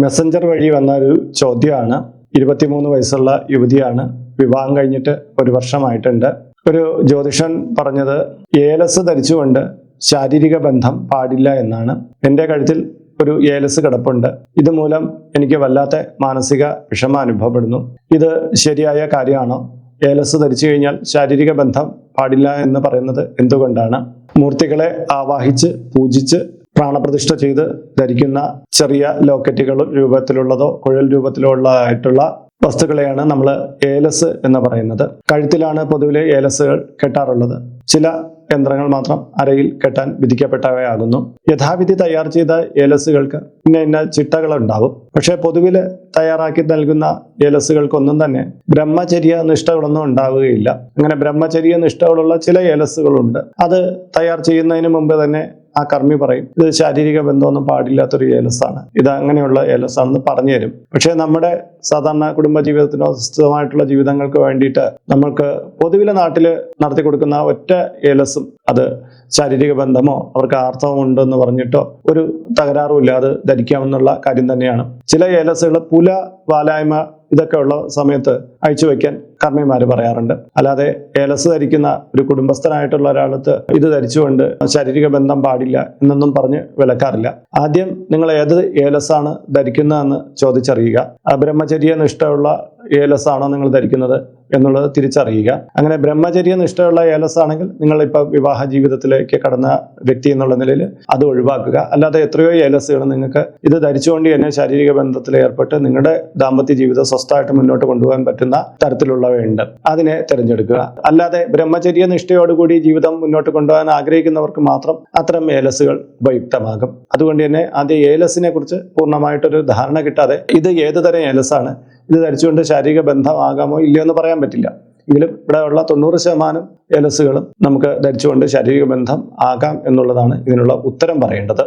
Messenger വഴി വന്ന ഒരു ചോദ്യമാണ്. ഇരുപത്തിമൂന്ന് വയസ്സുള്ള യുവതിയാണ്. വിവാഹം കഴിഞ്ഞിട്ട് ഒരു വർഷമായിട്ടുണ്ട്. ഒരു ജ്യോതിഷൻ പറഞ്ഞത് ഏലസ് ധരിച്ചുകൊണ്ട് ശാരീരിക ബന്ധം പാടില്ല എന്നാണ്. എന്റെ കഴുത്തിൽ ഒരു ഏലസ് കിടപ്പുണ്ട്. ഇതുമൂലം എനിക്ക് വല്ലാത്ത മാനസിക വിഷമം അനുഭവപ്പെടുന്നു. ഇത് ശരിയായ കാര്യമാണോ? ഏലസ് ധരിച്ചു കഴിഞ്ഞാൽ ശാരീരിക ബന്ധം പാടില്ല എന്ന് പറയുന്നത് എന്തുകൊണ്ടാണ്? മൂർത്തികളെ ആവാഹിച്ച് പൂജിച്ച് പ്രാണപ്രതിഷ്ഠ ചെയ്ത് ധരിക്കുന്ന ചെറിയ ലോക്കറ്റുകൾ രൂപത്തിലുള്ളതോ കുഴൽ രൂപത്തിലോ ആയിട്ടുള്ള വസ്തുക്കളെയാണ് നമ്മൾ ഏലസ് എന്ന് പറയുന്നത്. കഴുത്തിലാണ് പൊതുവിലെ ഏലസുകൾ കെട്ടാറുള്ളത്. ചില യന്ത്രങ്ങൾ മാത്രം അരയിൽ കെട്ടാൻ വിധിക്കപ്പെട്ടവയാകുന്നു. യഥാവിധി തയ്യാർ ചെയ്ത ഏലസുകൾക്ക് ഇന്ന ഇന്ന ചിട്ടകൾ ഉണ്ടാവും പക്ഷെ പൊതുവിൽ തയ്യാറാക്കി നൽകുന്ന ഏലസുകൾക്കൊന്നും തന്നെ ബ്രഹ്മചര്യ നിഷ്ഠകളൊന്നും ഉണ്ടാവുകയില്ല. അങ്ങനെ ബ്രഹ്മചര്യ നിഷ്ഠകളുള്ള ചില ഏലസുകളുണ്ട് അത് തയ്യാർ ചെയ്യുന്നതിന് മുമ്പ് തന്നെ ആ കർമ്മി പറയും ഇത് ശാരീരിക ബന്ധമൊന്നും പാടില്ലാത്തൊരു ഏലസാണ് ഇത് അങ്ങനെയുള്ള ഏലസാണെന്ന് പറഞ്ഞു തരും. പക്ഷേ നമ്മുടെ സാധാരണ കുടുംബ ജീവിതത്തിനോ സ്വസ്ഥമായിട്ടുള്ള ജീവിതങ്ങൾക്ക് വേണ്ടിയിട്ട് നമ്മൾക്ക് പൊതുവിലെ നാട്ടിൽ നടത്തി കൊടുക്കുന്ന ഒറ്റ ഏലസും അത് ശാരീരിക ബന്ധമോ അവർക്ക് ആർത്തവം ഉണ്ടെന്ന് പറഞ്ഞിട്ടോ ഒരു തകരാറും ഇല്ലാതെ ധരിക്കാമെന്നുള്ള കാര്യം തന്നെയാണ് ചില ഏലസുകൾ പുല വാലായ്മ ഇതൊക്കെ ഉള്ള സമയത്ത് അയച്ചു വയ്ക്കാൻ കർമ്മിമാർ പറയാറുണ്ട്. അല്ലാതെ ഏലസ് ധരിക്കുന്ന ഒരു കുടുംബസ്ഥനായിട്ടുള്ള ഒരാളത്ത് ഇത് ധരിച്ചുകൊണ്ട് ശാരീരിക ബന്ധം പാടില്ല എന്നൊന്നും പറഞ്ഞ് വിലക്കാറില്ല. ആദ്യം നിങ്ങൾ ഏത് ഏലസാണ് ധരിക്കുന്നതെന്ന് ചോദിച്ചറിയുക. ബ്രഹ്മചര്യ നിഷ്ഠയുള്ള ഏലസാണോ നിങ്ങൾ ധരിക്കുന്നത് എന്നുള്ളത് തിരിച്ചറിയുക. അങ്ങനെ ബ്രഹ്മചര്യ നിഷ്ഠയുള്ള ഏലസ് ആണെങ്കിൽ നിങ്ങൾ ഇപ്പൊ വിവാഹ ജീവിതത്തിലേക്ക് കടന്ന വ്യക്തി എന്നുള്ള നിലയിൽ അത് ഒഴിവാക്കുക. അല്ലാതെ എത്രയോ ഏലസുകൾ നിങ്ങൾക്ക് ഇത് ധരിച്ചുകൊണ്ട് തന്നെ ശാരീരിക ബന്ധത്തിൽ ഏർപ്പെട്ട് നിങ്ങളുടെ ദാമ്പത്യ ജീവിതം സ്വസ്ഥമായിട്ട് മുന്നോട്ട് കൊണ്ടുപോകാൻ പറ്റുന്ന തരത്തിലുള്ളവയുണ്ട്. അതിനെ തിരഞ്ഞെടുക്കുക. അല്ലാതെ ബ്രഹ്മചര്യ നിഷ്ഠയോടുകൂടി ജീവിതം മുന്നോട്ട് കൊണ്ടുപോകാൻ ആഗ്രഹിക്കുന്നവർക്ക് മാത്രം അത്തരം ഏലസുകൾ ഉപയുക്തമാകും. അതുകൊണ്ട് തന്നെ ആദ്യം ഏലസിനെ കുറിച്ച് പൂർണമായിട്ടൊരു ധാരണ കിട്ടാതെ ഇത് ഏത് തരം ഏലസാണ് ഇത് ധരിച്ചുകൊണ്ട് ശാരീരിക ബന്ധമാകാമോ ഇല്ലയോ എന്ന് പറയാൻ പറ്റില്ല. എങ്കിലും ഇവിടെ ഉള്ള തൊണ്ണൂറ് ശതമാനം ഏലസുകളും നമുക്ക് ധരിച്ചുകൊണ്ട് ശാരീരിക ബന്ധം ആകാം എന്നുള്ളതാണ് ഇതിനുള്ള ഉത്തരം പറയേണ്ടത്.